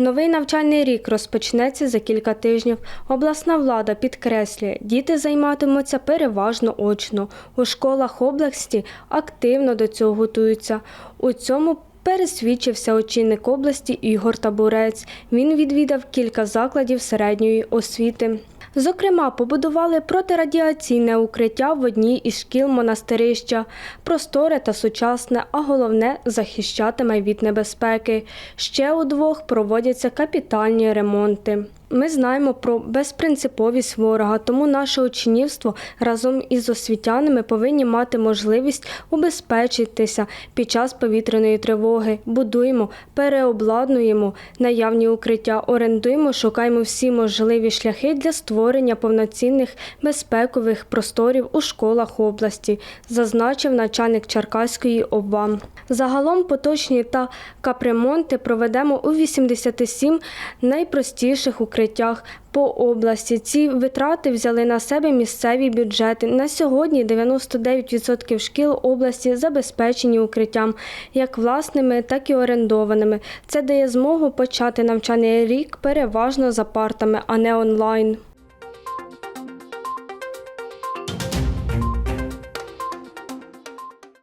Новий навчальний рік розпочнеться за кілька тижнів. Обласна влада підкреслює, діти займатимуться переважно очно. У школах області активно до цього готуються. У цьому пересвідчився очільник області Ігор Табурець. Він відвідав кілька закладів середньої освіти. Зокрема, побудували протирадіаційне укриття в одній із шкіл монастирища. Просторе та сучасне, а головне захищатиме від небезпеки. Ще у двох проводяться капітальні ремонти. Ми знаємо про безпринциповість ворога, тому наше учнівство разом із освітянами повинні мати можливість убезпечитися під час повітряної тривоги. Будуємо, переобладнуємо наявні укриття, орендуємо, шукаємо всі можливі шляхи для створення повноцінних безпекових просторів у школах області, зазначив начальник Черкаської ОВА. Загалом поточні та капремонти проведемо у 87 найпростіших укриттях по області. Ці витрати взяли на себе місцеві бюджети. На сьогодні 99% шкіл області забезпечені укриттям як власними, так і орендованими. Це дає змогу почати навчальний рік переважно за партами, а не онлайн.